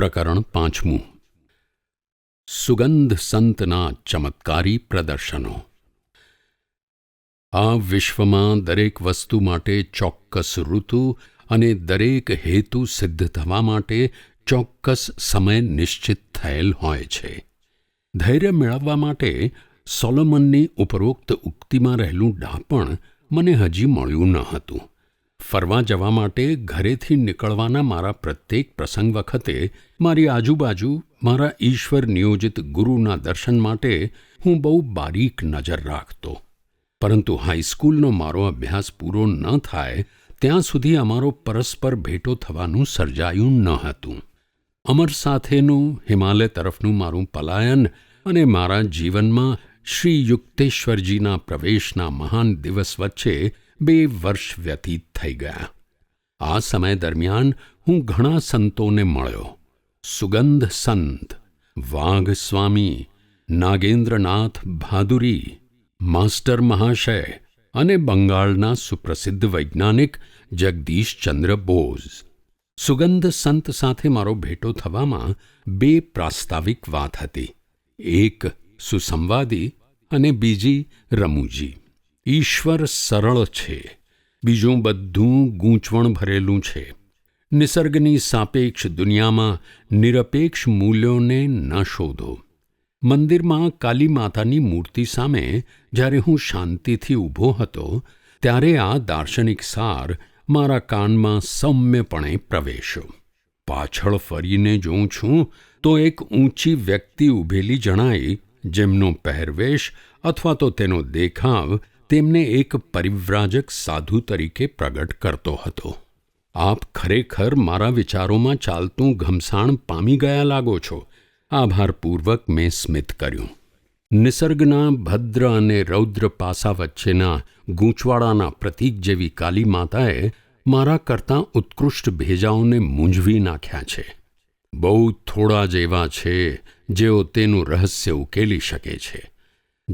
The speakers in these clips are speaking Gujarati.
પ્રકરણ પાંચમું. સુગંધ સંતના ચમત્કારી પ્રદર્શનો. આ વિશ્વમાં દરેક વસ્તુ માટે ચોક્કસ ઋતુ અને દરેક હેતુ સિદ્ધ થવા માટે ચોક્કસ સમય નિશ્ચિત થયેલ હોય છે. ધૈર્ય મેળવવા માટે સોલોમનની ઉપરોક્ત ઉક્તિમાં રહેલું ડાપણ મને હજી મળ્યું ન હતું. ફરવા જવા માટે ઘરેથી નીકળવાના મારા પ્રત્યેક પ્રસંગ વખતે મારી આજુબાજુ મારા ઈશ્વર નિયોજિત ગુરુના દર્શન માટે હું બહુ બારીક નજર રાખતો. પરંતુ હાઈસ્કૂલનો મારો અભ્યાસ પૂરો ન થાય ત્યાં સુધી અમારો પરસ્પર ભેટો થવાનું સર્જાયું ન હતું. અમર સાથેનું હિમાલય તરફનું મારું પલાયન અને મારા જીવનમાં શ્રી યુક્તેશ્વરજીના પ્રવેશના મહાન દિવસ વચ્ચે બે વર્ષ વ્યતીત થઈ ગયા. આ સમય દરમિયાન હું ઘણા સંતોને મળ્યો. સુગંધ સંત, વાઘ સ્વામી, નાગેન્દ્રનાથ ભાદુરી, માસ્ટર મહાશય અને બંગાળના સુપ્રસિદ્ધ વૈજ્ઞાનિક જગદીશચંદ્ર બોઝ. સુગંધ સંત સાથે મારો ભેટો થવામાં બે પ્રાસ્તાવિક વાત હતી. એક સુસંવાદી અને બીજી રમૂજી. ઈશ્વર સરળ છે, બીજું બધું ગૂંચવણ ભરેલું છે. નિસર્ગની સાપેક્ષ દુનિયામાં નિરપેક્ષ મૂલ્યોને ન શોધો. મંદિરમાં કાલી માતાની મૂર્તિ સામે જ્યારે હું શાંતિથી ઊભો હતો, ત્યારે આ દાર્શનિક સાર મારા કાનમાં સૌમ્યપણે પ્રવેશ્યો. પાછળ ફરીને જોઉં છું તો એક ઊંચી વ્યક્તિ ઊભેલી જણાઈ જેમનો પહેરવેશ અથવા તો તેનો દેખાવ તેમને એક પરિવ્રાજક સાધુ તરીકે પ્રગટ કરતો હતો. આપ ખરેખર મારા વિચારોમાં ચાલતું ઘમસાણ પામી ગયા લાગો છો. આભારપૂર્વક મેં સ્મિત કર્યું. નિસર્ગના ભદ્ર અને રૌદ્ર પાસા વચ્ચેના ગૂંચવાડાના પ્રતીક જેવી કાલી માતાએ મારા કરતાં ઉત્કૃષ્ટ ભેજાઓને મૂંઝવી નાખ્યા છે. બહુ થોડા જ એવા છે જેઓ તેનું રહસ્ય ઉકેલી શકે છે.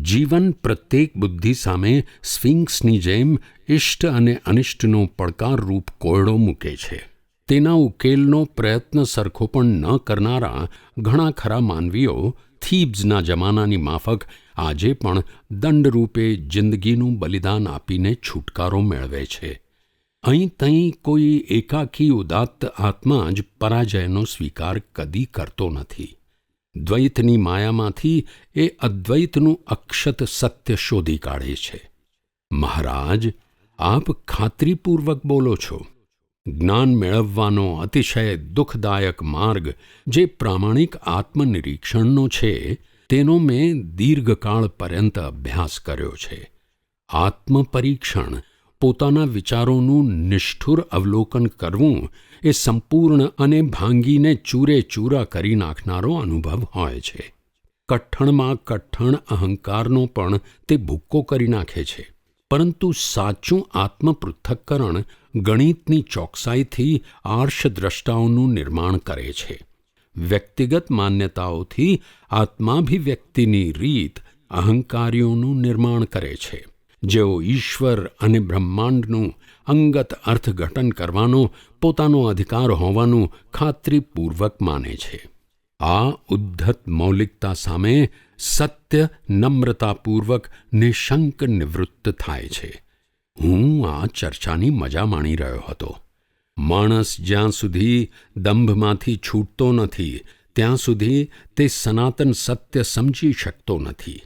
જીવન પ્રત્યેક બુદ્ધિ સામે સ્ફિંક્સની જેમ ઇષ્ટ અને અનિષ્ટનો પડકારરૂપ કોયડો મૂકે છે. તેના ઉકેલનો પ્રયત્ન સરખો પણ ન કરનારા ઘણા ખરા માનવીઓ થીબ્સના જમાનાની માફક આજે પણ દંડરૂપે જિંદગીનું બલિદાન આપીને છુટકારો મેળવે છે. અહીં તહીં કોઈ એકાકી ઉદાત્ત આત્મા જ પરાજયનો સ્વીકાર કદી કરતો નથી. દ્વૈતની માયામાંથી એ અદ્વૈતનું અક્ષત સત્ય શોધી કાઢે છે. મહારાજ, આપ ખાતરીપૂર્વક બોલો છો. જ્ઞાન મેળવવાનો અતિશય દુઃખદાયક માર્ગ જે પ્રામાણિક આત્મનિરીક્ષણનો છે, તેનો મેં દીર્ઘકાળ પર્યંત અભ્યાસ કર્યો છે. આત્મપરીક્ષણ પોતાના વિચારોનું નિષ્ઠુર અવલોકન કરવું એ સંપૂર્ણ અને ભાંગીને ચૂરે ચૂરા કરી નાખનારો અનુભવ હોય છે. કઠણમાં કઠણ અહંકારનો પણ તે ભૂક્કો કરી નાખે છે. પરંતુ સાચું આત્મપૃથ્થકરણ ગણિતની ચોકસાઈથી આર્ષદ્રષ્ટાઓનું નિર્માણ કરે છે. વ્યક્તિગત માન્યતાઓથી આત્માભિવ્યક્તિની રીત અહંકારીઓનું નિર્માણ કરે છે. જેઓ ઈશ્વર અને બ્રહ્માંડનું અંગત અર્થઘટન કરવાનો, પોતાનો અધિકાર હોવાનું ખાતરીપૂર્વક માને છે. આ ઉદ્ધત મૌલિકતા સામે સત્ય નમ્રતાપૂર્વક નિશંક નિવૃત્ત થાય છે. હું આ ચર્ચાની મજા માણી રહ્યો હતો. માણસ જ્યાં સુધી દંભમાંથી છૂટતો નથી, ત્યાં સુધી તે સનાતન સત્ય સમજી શકતો નથી.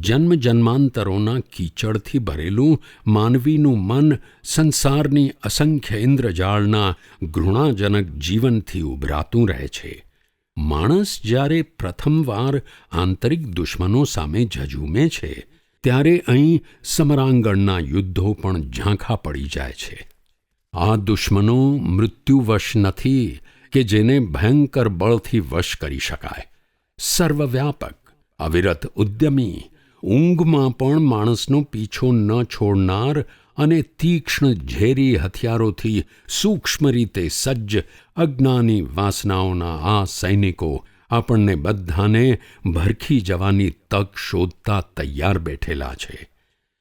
જન્મ જન્માંતરોના કીચડથી ભરેલું માનવીનું મન સંસારની અસંખ્ય ઇન્દ્રજાળના ઘૃણાજનક જીવનથી ઉભરાતું રહે છે. માણસ જ્યારે પ્રથમવાર આંતરિક દુશ્મનો સામે ઝઝૂમે છે, ત્યારે અહીં સમરાંગણના યુદ્ધો પણ ઝાંખા પડી જાય છે. આ દુશ્મનો મૃત્યુવશ નથી કે જેને ભયંકર બળથી વશ કરી શકાય. સર્વવ્યાપક અવિરત ઉદ્યમી ઊંઘમાં પણ માણસનો પીછો ન છોડનાર અને તીક્ષ્ણ ઝેરી હથિયારોથી સૂક્ષ્મ રીતે સજ્જ અજ્ઞાની વાસનાઓના આ સૈનિકો આપણને બધાને ભરખી જવાની તક શોધતા તૈયાર બેઠેલા છે.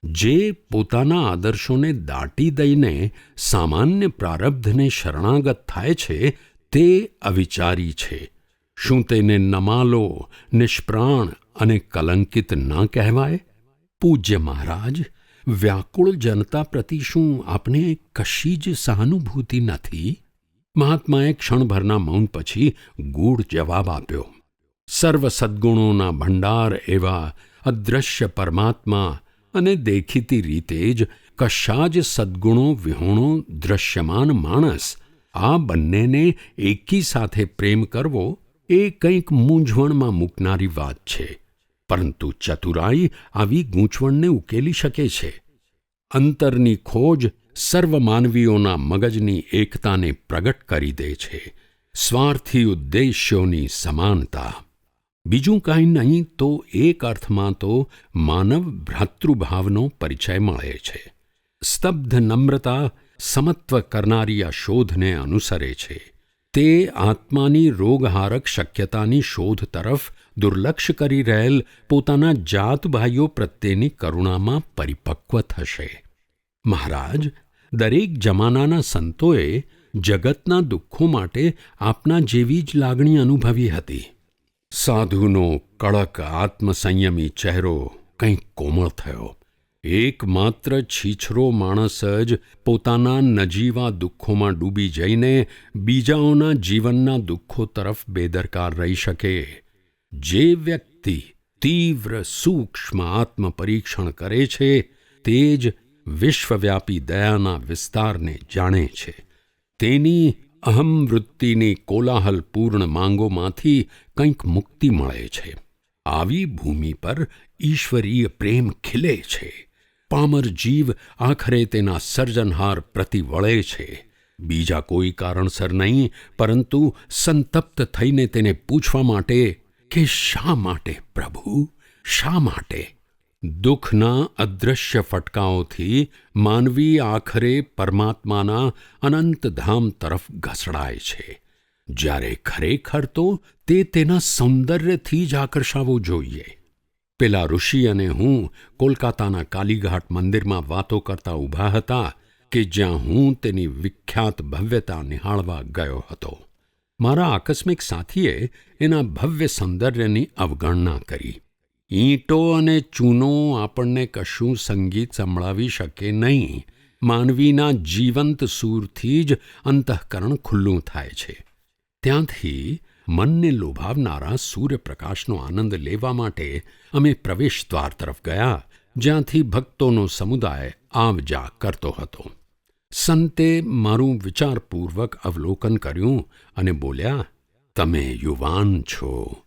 જે પોતાના આદર્શોને દાટી દઈને સામાન્ય પ્રારબ્ધને શરણાગત થાય છે, તે અવિચારી છે. શું તેને નમાલો, નિષ્પ્રાણ અને કલંકિત ન કહેવાય? પૂજ્ય મહારાજ, વ્યાકુળ જનતા પ્રતિ શું આપને કશી જ સહાનુભૂતિ નથી? મહાત્માએ ક્ષણભરના મૌન પછી ગૂઢ જવાબ આપ્યો, સર્વ સદ્ગુણોના ભંડાર એવા અદૃશ્ય પરમાત્મા અને દેખીતી રીતે જ કશા જ સદ્ગુણો વિહોણો દૃશ્યમાન માણસ આ બંનેને એકી સાથે પ્રેમ કરવો એ કંઈક મૂંઝવણમાં મૂકનારી વાત છે. પરંતુ ચતુરાઈ આવી ગૂંચવણને ઉકેલી શકે છે. અંતરની ખોજ સર્વ માનવીઓના મગજની એકતાને પ્રગટ કરી દે છે. સ્વાર્થી ઉદ્દેશ્યોની સમાનતા. બીજું કાંઈ નહીં તો એક અર્થમાં તો માનવ ભ્રાતૃભાવનો પરિચય મળે છે. સ્તબ્ધ નમ્રતા સમત્વ કરનારી આ શોધને અનુસરે છે. તે આત્માની રોગહારક શક્યતાની શોધ તરફ દુર્લક્ષ કરી રહેલ પોતાના જાત ભાઈઓ પ્રત્યેની કરુણામાં પરિપક્વ થશે. મહારાજ, દરેક જમાનાના સંતોએ જગતના દુઃખો માટે આપના જેવી જ લાગણી અનુભવી હતી. સાધુનો કડક આત્મસંયમી ચહેરો કંઈક કોમળ થયો. એકમાત્ર છીછરો માણસ જ પોતાના નજીવા દુઃખોમાં ડૂબી જઈને બીજાઓના જીવનના દુઃખો તરફ બેદરકાર રહી શકે. જે વ્યક્તિ તીવ્ર સૂક્ષ્મ આત્મપરીક્ષણ કરે છે, તે જ વિશ્વવ્યાપી દયાના વિસ્તારને જાણે છે. તેની અહમ વૃત્તિની કોલાહલપૂર્ણ માંગોમાંથી કંઈક મુક્તિ મળે છે. આવી ભૂમિ પર ઈશ્વરીય પ્રેમ ખીલે છે. પામર જીવ આખરે તેના સર્જનહાર પ્રતિ વળે છે. બીજા કોઈ કારણસર નહીં, પરંતુ સંતપ્ત થઈને તેને પૂછવા માટે કે શા માટે, પ્રભુ? શા માટે? દુઃખના અદૃશ્ય ફટકાઓથી માનવી આખરે પરમાત્માના અનંત ધામ તરફ ઘસડાય છે. જ્યારે ખરેખર તો તે તેના સૌંદર્યથી જ આકર્ષાવો જોઈએ. પેલા ઋષિ અને હું કોલકાતાના કાલીઘાટ મંદિરમાં વાતો કરતા ઊભા હતા કે જ્યાં હું તેની વિખ્યાત ભવ્યતા નિહાળવા ગયો હતો. મારા આકસ્મિક સાથીએ એના ભવ્ય સૌંદર્યની અવગણના કરી. ઈંટો અને ચૂનો આપણને કશું સંગીત સંભળાવી શકે નહીં. માનવીના જીવંત સૂરથી જ અંતઃકરણ ખુલ્લું થાય છે. ત્યાંથી મનને લોભાવનારા સૂર્યપ્રકાશનો આનંદ લેવા માટે અમે પ્રવેશદ્વાર તરફ ગયા, જ્યાંથી ભક્તોનો સમુદાય આવ જા કરતો હતો. સંતે મારું વિચારપૂર્વક અવલોકન કર્યું અને બોલ્યા, તમે યુવાન છો.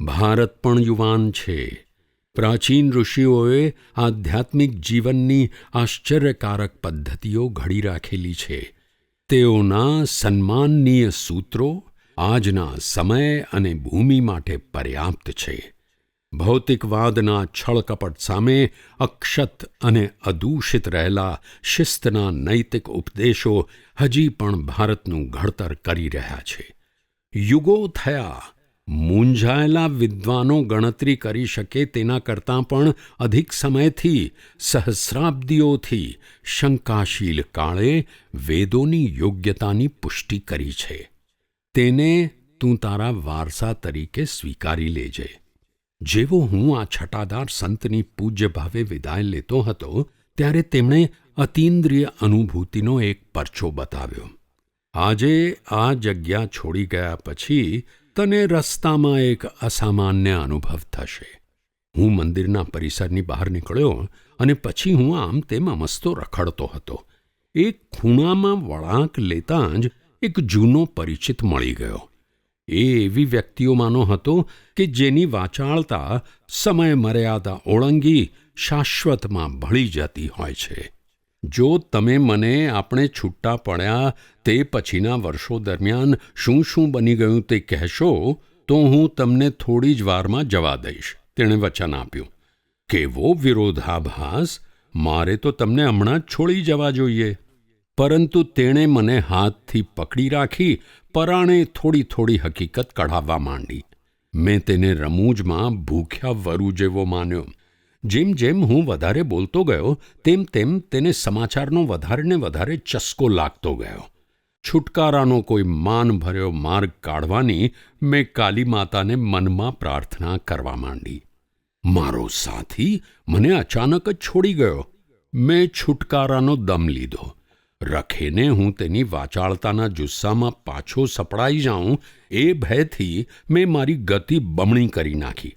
ભારત પણ યુવાન છે. પ્રાચીન ઋષિઓએ આધ્યાત્મિક જીવનની આશ્ચર્યકારક પદ્ધતિઓ ઘડી રાખેલી છે. તેઓના સન્માનનીય સૂત્રો આજના સમય અને ભૂમિ માટે પર્યાપ્ત છે. ભૌતિકવાદના છળકપટ સામે અક્ષત અને અદૂષિત રહેલા શિસ્તના નૈતિક ઉપદેશો હજી પણ ભારતનું ઘડતર કરી રહ્યા છે. યુગો થયા, મૂંઝાયેલા વિદ્વાનો ગણતરી કરી શકે તેના કરતાં પણ અધિક સમયથી, સહસ્રાબ્દીઓથી શંકાશીલ કાળે વેદોની યોગ્યતાની પુષ્ટિ કરી છે. તેને તું તારા વારસા તરીકે સ્વીકારી લેજે. જેવો હું આ છટાદાર સંતની પૂજ્ય ભાવે વિદાય લેતો હતો, ત્યારે તેમણે અતીન્દ્રિય અનુભૂતિનો એક પરચો બતાવ્યો. આજે આ જગ્યા છોડી ગયા પછી તને રસ્તામાં એક અસામાન્ય અનુભવ થશે. હું મંદિરના પરિસરની બહાર નીકળ્યો અને પછી હું આમ તેમ અમસ્તો રખડતો હતો. એક ખૂણામાં વળાંક લેતાં જ એક જૂનો પરિચિત મળી ગયો. એ એવી વ્યક્તિઓમાંનો હતો કે જેની વાચાળતા સમય મર્યાદા ઓળંગી શાશ્વતમાં ભળી જતી હોય છે. જો તમે મને આપણે છૂટા પડ્યા તે પછીના વર્ષો દરમિયાન શું શું બની ગયું તે કહેશો, તો હું તમને થોડી જ વારમાં જવા દઈશ, તેણે વચન આપ્યું. કેવો વિરોધાભાસ! મારે તો તમને હમણાં જ છોડી જવા જોઈએ. પરંતુ તેણે મને હાથથી પકડી રાખી, પરાણે થોડી થોડી હકીકત કઢાવવા માંડી. મેં તેને રમૂજમાં ભૂખ્યા વરુ જેવો માન્યો. જેમ જેમ હું વધારે બોલતો ગયો, તેમ તેમ તેને સમાચારનો વધારે ને વધારે ચસ્કો લાગતો ગયો. છુટકારાનો કોઈ માનભર્યો માર્ગ કાઢવાની મેં કાલી માતાને મનમાં પ્રાર્થના કરવા માંડી. મારો સાથી મને અચાનક જ છોડી ગયો. મેં છુટકારાનો દમ લીધો. રખેને હું તેની વાચાળતાના જુસ્સામાં પાછો સપડાઈ જાઉં એ ભયથી મેં મારી ગતિ બમણી કરી નાખી.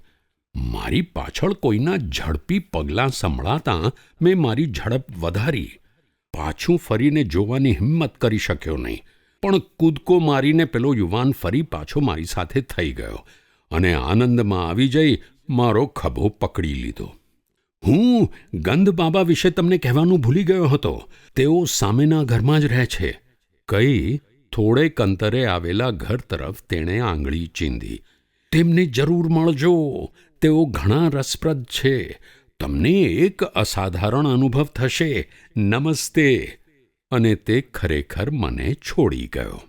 મારી પાછળ કોઈના ઝડપી પગલાં સંભળાતાં મેં મારી ઝડપ વધારી. પાછું ફરીને જોવાની હિંમત કરી શક્યો નહીં. પણ કૂદકો મારીને પેલો યુવાન ફરી પાછો મારી સાથે થઈ ગયો અને આનંદમાં આવી જઈ મારો ખભો પકડી લીધો. હું ગંધ બાબા વિશે તમને કહેવાનું ભૂલી ગયો હતો. તેઓ સામેના ઘરમાં જ રહે છે. કઈ થોડેક અંતરે આવેલા ઘર તરફ તેણે આંગળી ચીંધી. તેમને જરૂર મળજો. તેઓ ઘણા રસપ્રદ છે. તમને એક અસાધારણ અનુભવ થશે. નમસ્તે. અને તે ખરેખર મને છોડી ગયો.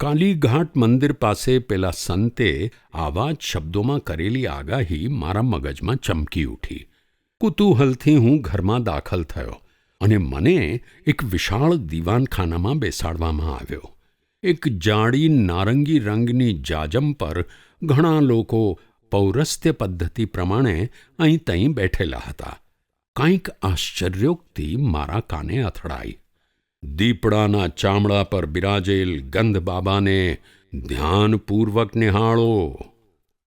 કાલીઘાટ મંદિર પાસે પેલા સંતે આવા જ શબ્દોમાં કરેલી આગાહી મારા મગજમાં ચમકી ઉઠી. કુતૂહલથી હું ઘરમાં દાખલ થયો અને મને એક વિશાળ દીવાનખાનામાં બેસાડવામાં આવ્યો. એક જાડી નારંગી રંગની જાજમ પર ઘણા લોકો પૌરસ્ત્ય પદ્ધતિ પ્રમાણે અહીં તહીં બેઠેલા હતા. કંઈક આશ્ચર્યોક્તિ મારા કાને અથડાઈ. દીપડાના ચામડા પર બિરાજેલ ગંધ બાબાને ધ્યાનપૂર્વક નિહાળો.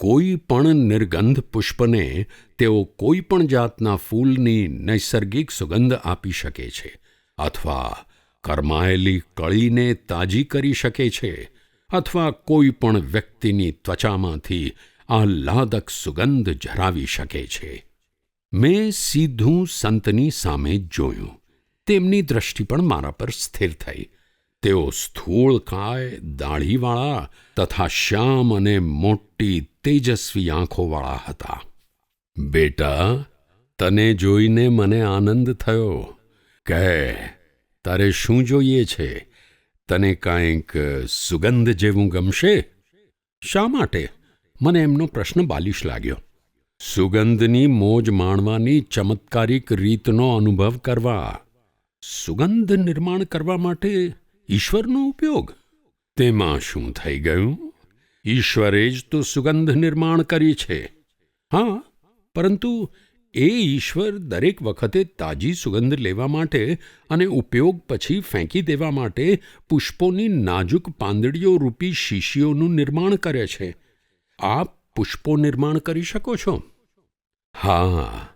કોઈ પણ નિર્ગંધ પુષ્પને તેઓ કોઈ પણ જાતના ફૂલની નૈસર્ગિક સુગંધ આપી શકે છે અથવા કરમાયેલી કળીને તાજી કરી શકે છે અથવા કોઈ પણ વ્યક્તિની ત્વચામાંથી આહ્લાદક સુગંધ ઝરાવી શકે છે. મેં સીધું સંતની સામે જોયું. તેમની દ્રષ્ટિ પણ મારા પર સ્થિર થઈ. તેઓ સ્થૂળ કાય, દાઢીવાળા તથા શ્યામ અને મોટી તેજસ્વી આંખોવાળા હતા. બેટા, તને જોઈને મને આનંદ થયો. કહે, તારે શું જોઈએ છે? તને કાંઈક સુગંધ જેવું ગમશે? શા માટે? મને એમનો પ્રશ્ન બાલિશ લાગ્યો. સુગંધની મોજ માણવાની ચમત્કારિક રીતનો અનુભવ કરવા. સુગંધ નિર્માણ કરવા માટે ઈશ્વરનો ઉપયોગ. તેમાં શું થઈ ગયું? ઈશ્વરે જ તો સુગંધ નિર્માણ કરી છે. હા, પરંતુ એ ઈશ્વર દરેક વખતે તાજી સુગંધ લેવા માટે અને ઉપયોગ પછી ફેંકી દેવા માટે પુષ્પોની નાજુક પાંદડીઓ રૂપી શીશીઓનું નિર્માણ કરે છે. આપ પુષ્પો નિર્માણ કરી શકો છો? હા,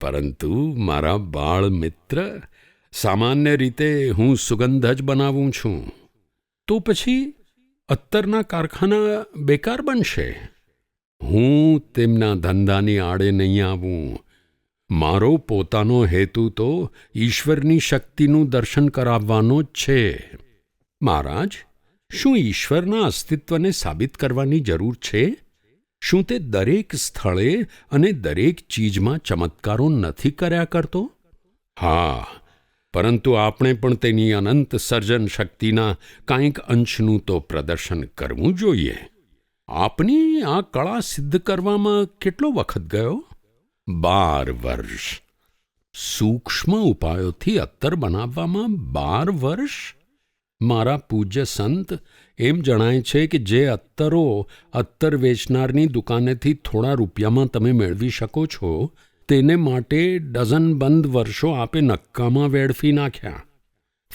પરંતુ મારા બાળ મિત્ર સામાન્ય રીતે હું સુગંધ જ બનાવું છું. તો પછી અત્તરના કારખાના બેકાર બનશે. હું તેમના ધંધાની આડે નહીં આવું. મારો પોતાનો હેતુ તો ઈશ્વરની શક્તિનું દર્શન કરાવવાનો જ છે. મહારાજ, શું ઈશ્વરના અસ્તિત્વને સાબિત કરવાની જરૂર છે? શું તે દરેક સ્થળે અને દરેક ચીજમાં ચમત્કારો નથી કર્યા કરતો? હા પરંતુ આપણે પણ તેની અનંત સર્જન શક્તિના કાંઈક અંશનું તો પ્રદર્શન કરવું જોઈએ. આપની આ કળા સિદ્ધ કરવામાં કેટલો વખત ગયો? બાર વર્ષ. સૂક્ષ્મ ઉપાયોથી અત્તર બનાવવામાં બાર વર્ષ? મારા પૂજ્ય સંત એમ જણાય છે કે જે અત્તરો અત્તર વેચનારની દુકાનેથી થોડા રૂપિયામાં તમે મેળવી શકો છો તેને માટે ડઝનબંધ વર્ષો આપે નક્કામાં વેડફી નાખ્યા.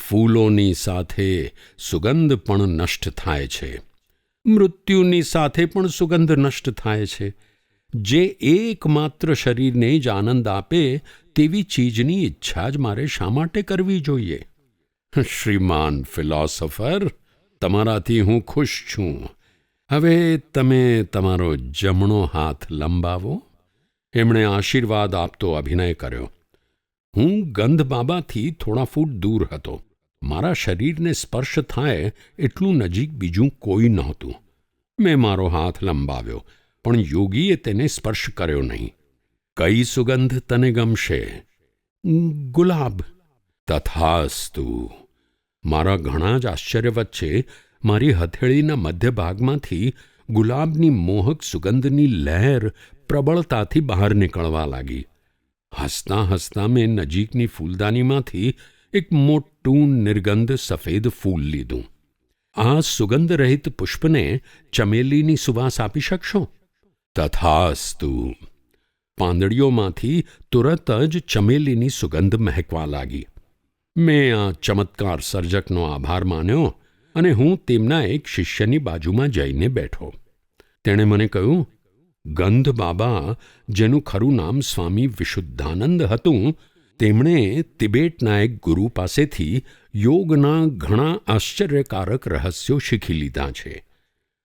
ફૂલોની સાથે સુગંધ પણ નષ્ટ થાય છે. મૃત્યુની સાથે પણ સુગંધ નષ્ટ થાય છે. જે એકમાત્ર શરીરને જ આનંદ આપે તેવી ચીજની ઈચ્છા જ મારે શા માટે કરવી જોઈએ? શ્રીમાન ફિલોસોફર, તમારાથી હું ખુશ છું. હવે તમે તમારો જમણો હાથ લંબાવો. એમણે આશીર્વાદ આપતો અભિનય કર્યો. હું ગંધબાબાથી થોડા ફૂટ દૂર હતો. મારા શરીરને સ્પર્શ થાય એટલું નજીક બીજું કોઈ નહોતું. મેં મારો હાથ લંબાવ્યો, પણ યોગીએ તેને સ્પર્શ કર્યો નહીં. કઈ સુગંધ તને ગમશે? ગુલાબ. તથાસ્તુ. મારા ઘણા જ આશ્ચર્ય વચ્ચે મારી હથેળીના મધ્ય ભાગમાંથી ગુલાબની મોહક સુગંધની લહેર પ્રબળતાથી બહાર નીકળવા લાગી. હસતાં હસતાં મેં નજીકની ફૂલદાનીમાંથી એક મોટું નિર્ગંધ સફેદ ફૂલ લીધું. આ સુગંધ રહિત પુષ્પને ચમેલીની સુવાસ આપી શકશો? તથાસ્તુ. પાંદડીઓમાંથી તુરત જ ચમેલીની સુગંધ મહેકવા લાગી. મેં આ ચમત્કાર સર્જકનો આભાર માન્યો અને હું તેમના એક શિષ્યની બાજુમાં જઈને બેઠો. તેણે મને કહ્યું ગંધ બાબા, જેનું ખરું નામ સ્વામી વિશુદ્ધાનંદ હતું, તેમણે તિબેટના એક ગુરુ પાસેથી યોગના ઘણા આશ્ચર્યકારક રહસ્યો શીખી લીધા છે.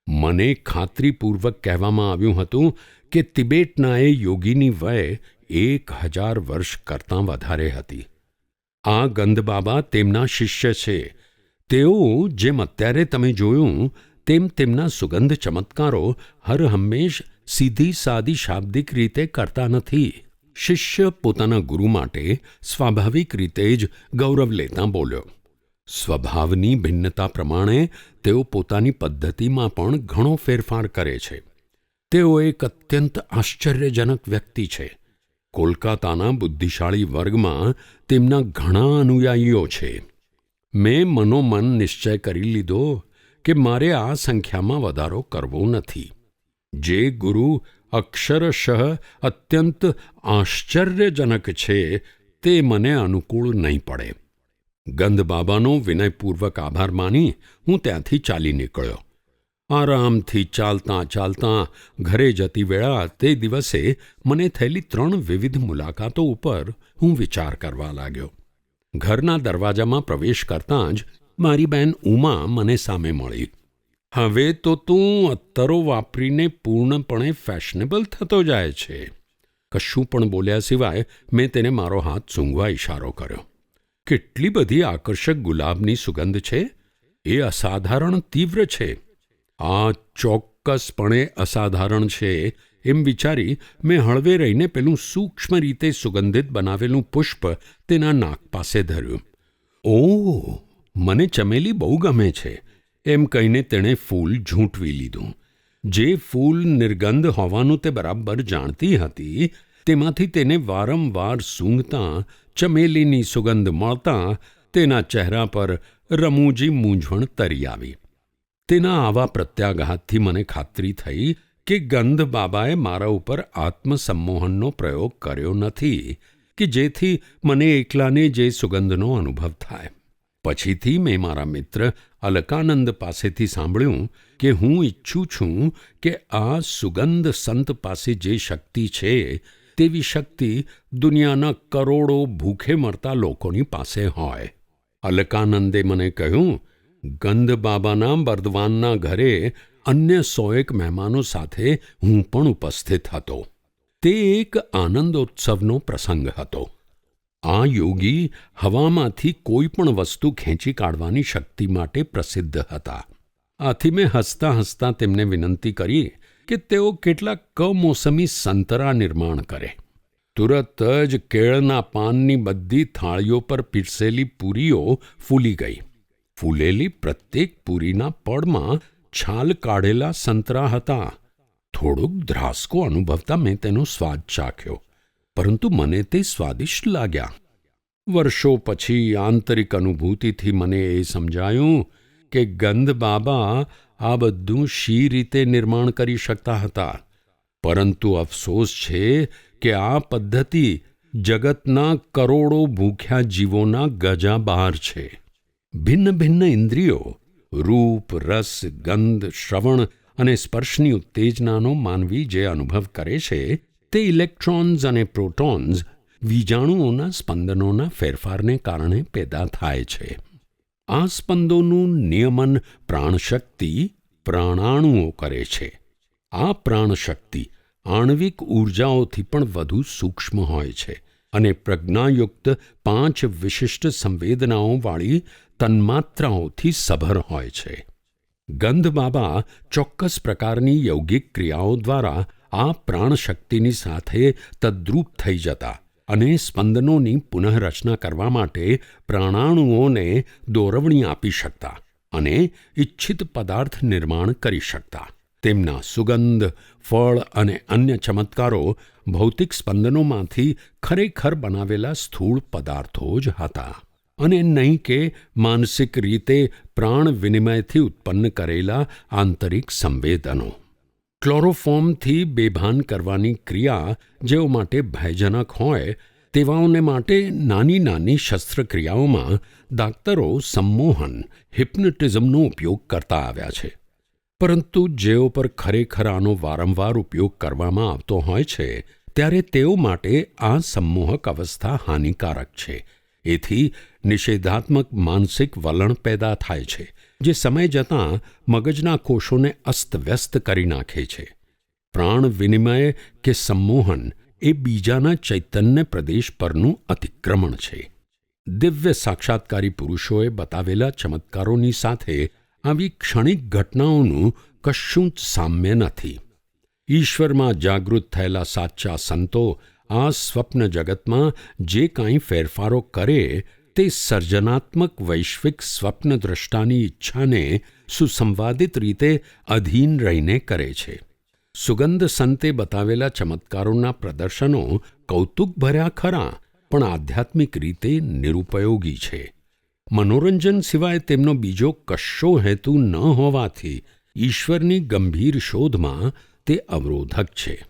મને ખાતરીપૂર્વક કહેવામાં આવ્યું હતું કે તિબેટના એ યોગીની વય એક હજાર વર્ષ કરતાં વધારે હતી. આ ગંધબાબા તેમના શિષ્ય છે. તેઓ જેમ અત્યારે તમે જોયું, તેમ તેમના સુગંધ ચમત્કારો હર હંમેશ સીધી સાદી શાબ્દિક રીતે કરતા નથી. શિષ્ય પોતાના ગુરુ માટે સ્વાભાવિક રીતે જ ગૌરવ લેતા બોલ્યો. સ્વભાવની ભિન્નતા પ્રમાણે તેઓ પોતાની પદ્ધતિમાં પણ ઘણો ફેરફાર કરે છે. તેઓ એક અત્યંત આશ્ચર્યજનક વ્યક્તિ છે. કોલકાતાના બુદ્ધિશાળી વર્ગમાં તેમના ઘણા અનુયાયીઓ છે. મેં મનોમન નિશ્ચય કરી લીધો કે મારે આ સંખ્યામાં વધારો કરવો નથી. જે ગુરુ અક્ષરશઃ અત્યંત આશ્ચર્યજનક છે, તે મને અનુકૂળ નહીં પડે. ગંધ બાબાનો વિનયપૂર્વક આભાર માની હું ત્યાંથી ચાલી નીકળ્યો. આરામથી ચાલતાં ચાલતાં ઘરે જતી વેળા તે દિવસે મને થયેલી ત્રણ વિવિધ મુલાકાતો ઉપર હું વિચાર કરવા લાગ્યો. ઘરના દરવાજામાં પ્રવેશ કરતાં જ મારી બહેન ઉમા મને સામે મળી. હવે તો તું અત્તરો વાપરીને પૂર્ણપણે ફેશનેબલ થતો જાય છે. કશું પણ બોલ્યા સિવાય મેં તેને મારો હાથ સૂંઘવા ઇશારો કર્યો. કેટલી બધી આકર્ષક ગુલાબની સુગંધ છે. એ અસાધારણ તીવ્ર છે. આ ચોક્કસપણે અસાધારણ છે એમ વિચારી મેં હળવે રહીને પેલું સૂક્ષ્મ રીતે સુગંધિત બનાવેલું પુષ્પ તેના નાક પાસે ધર્યું. ઓ મને ચમેલી બહુ ગમે છે. એમ કહીને તેણે ફૂલ ઝૂંટવી લીધું. જે ફૂલ નિર્ગંધ હોવાનું તે બરાબર જાણતી હતી, તેમાંથી તેને વારંવાર સૂંઘતાં, ચમેલીની સુગંધ મળતાં તેના ચહેરા પર રમૂજી મૂંઝવણ તરી આવી. તેના આવા પ્રત્યાઘાતથી મને ખાતરી થઈ કે ગંધ બાબાએ મારા ઉપર આત્મસંમોહનનો પ્રયોગ કર્યો નથી, કે જેથી મને એકલાને જે સુગંધનો અનુભવ થાય. પછીથી મેં મારા મિત્ર અલકાનંદ પાસેથી સાંભળ્યું કે હું ઈચ્છું છું કે આ સુગંધ સંત પાસે જે શક્તિ છે, તેવી શક્તિ દુનિયાના કરોડો ભૂખે મરતા લોકોની પાસે હોય. અલકાનંદે મને કહ્યું, ગંધ બાબાના બર્દવાનના ઘરે અન્ય સોએક મહેમાનો સાથે હું પણ ઉપસ્થિત હતો. તે એક આનંદોત્સવનો પ્રસંગ હતો. આ યોગી હવામાંથી કોઈ પણ વસ્તુ ખેંચી કાઢવાની શક્તિ માટે પ્રસિદ્ધ હતા. આથી મેં હસતા હસતા તેમને વિનંતી કરી કે તેઓ કેટલાક કમોસમી સંતરા નિર્માણ કરે. તુરત જ કેળના પાનની બધી થાળીઓ પર પીરસેલી પૂરીઓ ફૂલી ગઈ. ફૂલેલી પ્રત્યેક પૂરીના પડમાં છાલ કાઢેલા સંતરા હતા. થોડુંક ધ્રાસકો અનુભવતા મેં તેનો સ્વાદ ચાખ્યો. પરંતુ મને તે સ્વાદિષ્ટ લાગ્યા. વર્ષો પછી આંતરિક અનુભૂતિથી મને એ સમજાયું કે ગંધ બાબા આ બધું શી રીતે નિર્માણ કરી શકતા હતા. પરંતુ અફસોસ છે કે આ પદ્ધતિ જગતના કરોડો ભૂખ્યા જીવોના ગજા બહાર છે. ભિન્ન ભિન્ન ઇન્દ્રિયો, રૂપ, રસ, ગંધ, શ્રવણ અને સ્પર્શની ઉત્તેજનાનો માનવી જે અનુભવ કરે છે તે ઇલેક્ટ્રોન્સ અને પ્રોટોન્સ વીજાણુઓના સ્પંદનોના ફેરફારને કારણે પેદા થાય છે. આ સ્પંદોનું નિયમન પ્રાણશક્તિ, પ્રાણાણુઓ કરે છે. આ પ્રાણશક્તિ આણ્વિક ઊર્જાઓથી પણ વધુ સૂક્ષ્મ હોય છે અને પ્રજ્ઞાયુક્ત પાંચ વિશિષ્ટ સંવેદનાઓવાળી તન્માત્રાઓથી સભર હોય છે. ગંધ બાબા ચોક્કસ પ્રકારની યૌગિક ક્રિયાઓ દ્વારા આ પ્રાણશક્તિની સાથે તદ્રુપ થઈ જતા અને સ્પંદનોની પુનઃરચના કરવા માટે પ્રાણાણુઓને દોરવણી આપી શકતા અને ઇચ્છિત પદાર્થ નિર્માણ કરી શકતા. તેમના સુગંધ, ફળ અને અન્ય ચમત્કારો ભૌતિક સ્પંદનોમાંથી ખરેખર બનાવેલા સ્થૂળ પદાર્થો જ હતા. અને નહીં કે માનસિક રીતે પ્રાણ વિનિમયથી ઉત્પન્ન કરેલા આંતરિક સંવેદનો. ક્લોરોફોર્મથી બેભાન કરવાની ક્રિયા જેઓ માટે ભયજનક હોય, તેવાઓને માટે નાની નાની શસ્ત્રક્રિયાઓમાં ડાક્ટરો સંમોહન, હિપ્નોટિઝમનો ઉપયોગ કરતા આવ્યા છે. પરંતુ જેઓ પર ખરેખર આનો વારંવાર ઉપયોગ કરવામાં આવતો હોય છે, ત્યારે તેઓ માટે આ સંમોહક અવસ્થા હાનિકારક છે. એથી નિષેધાત્મક માનસિક વલણ પેદા થાય છે. જે સમય જતાં મગજના કોષોને અસ્તવ્યસ્ત કરી નાખે છે. પ્રાણ વિનિમય કે સંમોહન એ બીજાના ચૈતન્ય પ્રદેશ પરનું અતિક્રમણ છે. દિવ્ય સાક્ષાત્કારી પુરુષોએ બતાવેલા ચમત્કારોની સાથે આવી ક્ષણિક ઘટનાઓનું કશું જ સામ્ય નથી. ઈશ્વરમાં જાગૃત થયેલા સાચા સંતો આ સ્વપ્ન જગતમાં જે કાંઈ ફેરફારો કરે તે સર્જનાત્મક વૈશ્વિક સ્વપ્નદ્રષ્ટાની ઈચ્છાને સુસંવાદિત રીતે અધીન રહીને કરે છે. સુગંધ સંતે બતાવેલા ચમત્કારોના પ્રદર્શનો કૌતુકભર્યા ખરા, પણ આધ્યાત્મિક રીતે નિરુપયોગી છે. મનોરંજન સિવાય તેમનો બીજો કશો હેતુ ન હોવાથી ઈશ્વરની ગંભીર શોધમાં તે અવરોધક છે.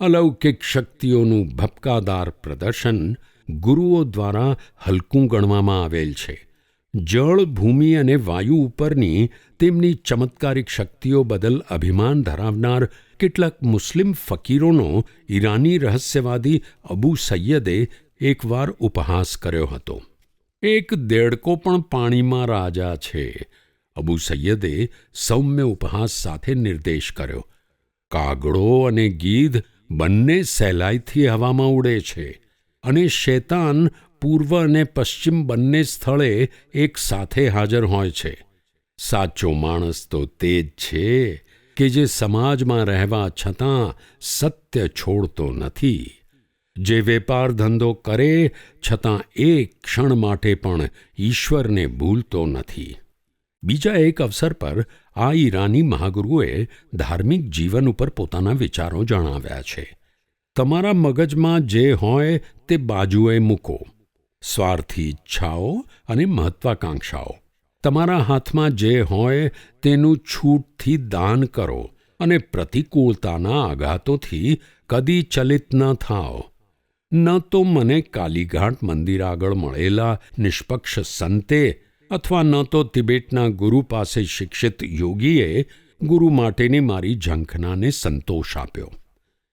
અલૌકિક શક્તિઓનું ભપકાદાર પ્રદર્શન ગુરુઓ દ્વારા હલકું ગણવામાં આવેલ છે. જળ, ભૂમિ અને વાયુ ઉપરની તેમની ચમત્કારિક શક્તિઓ બદલ અભિમાન ધરાવનાર કેટલાક મુસ્લિમ ફકીરોનો ઈરાની રહસ્યવાદી અબુ સૈયદે એકવાર ઉપહાસ કર્યો હતો. એક દેડકો પણ પાણીમાં રાજા છે, અબુ સૈયદે સૌમ્ય ઉપહાસ સાથે નિર્દેશ કર્યો. કાગડો અને ગીધ બંને સહેલાઈથી હવામાં ઉડે છે. અને શેતાન પૂર્વ અને પશ્ચિમ બંને સ્થળે એક સાથે હાજર હોય છે. સાચો માણસ તો તે જ છે કે જે સમાજમાં રહેવા છતાં સત્ય છોડતો નથી. જે વેપાર ધંધો કરે છતાં એક ક્ષણ માટે પણ ઈશ્વરને ભૂલતો નથી. બીજા એક અવસર પર આ ઈરાની મહાગુરુએ ધાર્મિક જીવન ઉપર પોતાના વિચારો જણાવ્યા છે. તમારા મગજમાં જે હોય તે બાજુએ મૂકો. સ્વાર્થી ઈચ્છાઓ અને મહત્વાકાંક્ષાઓ. તમારા હાથમાં જે હોય તેનું છૂટથી દાન કરો અને પ્રતિકૂળતાના આઘાતોથી કદી ચલિત ન થાઓ. ન તો મને કાલીઘાટ મંદિર આગળ મળેલા નિષ્પક્ષ સંતે અથવા ન તો તિબેટના ગુરુ પાસે શિક્ષિત યોગીએ ગુરુ માટેની મારી ઝંખનાને સંતોષ આપ્યો.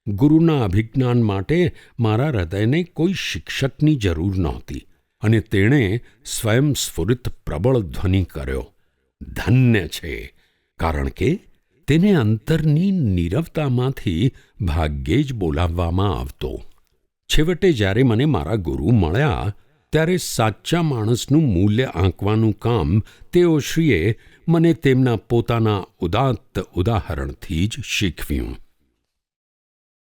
ગુરુના અભિજ્ઞાન માટે મારા હૃદયને કોઈ શિક્ષકની જરૂર નહોતી અને તેણે સ્વયં સ્ફુરિત પ્રબળ ધ્વનિ કર્યો. ધન્ય છે, કારણ કે તેને અંતરની નીરવતામાંથી ભાગ્યે જ બોલાવવામાં આવતો. છેવટે જ્યારે મને મારા ગુરુ મળ્યા, ત્યારે સાચા માણસનું મૂલ્ય આંકવાનું કામ તેઓશ્રીએ મને તેમના પોતાના ઉદાત્ત ઉદાહરણથી જ શીખવ્યું.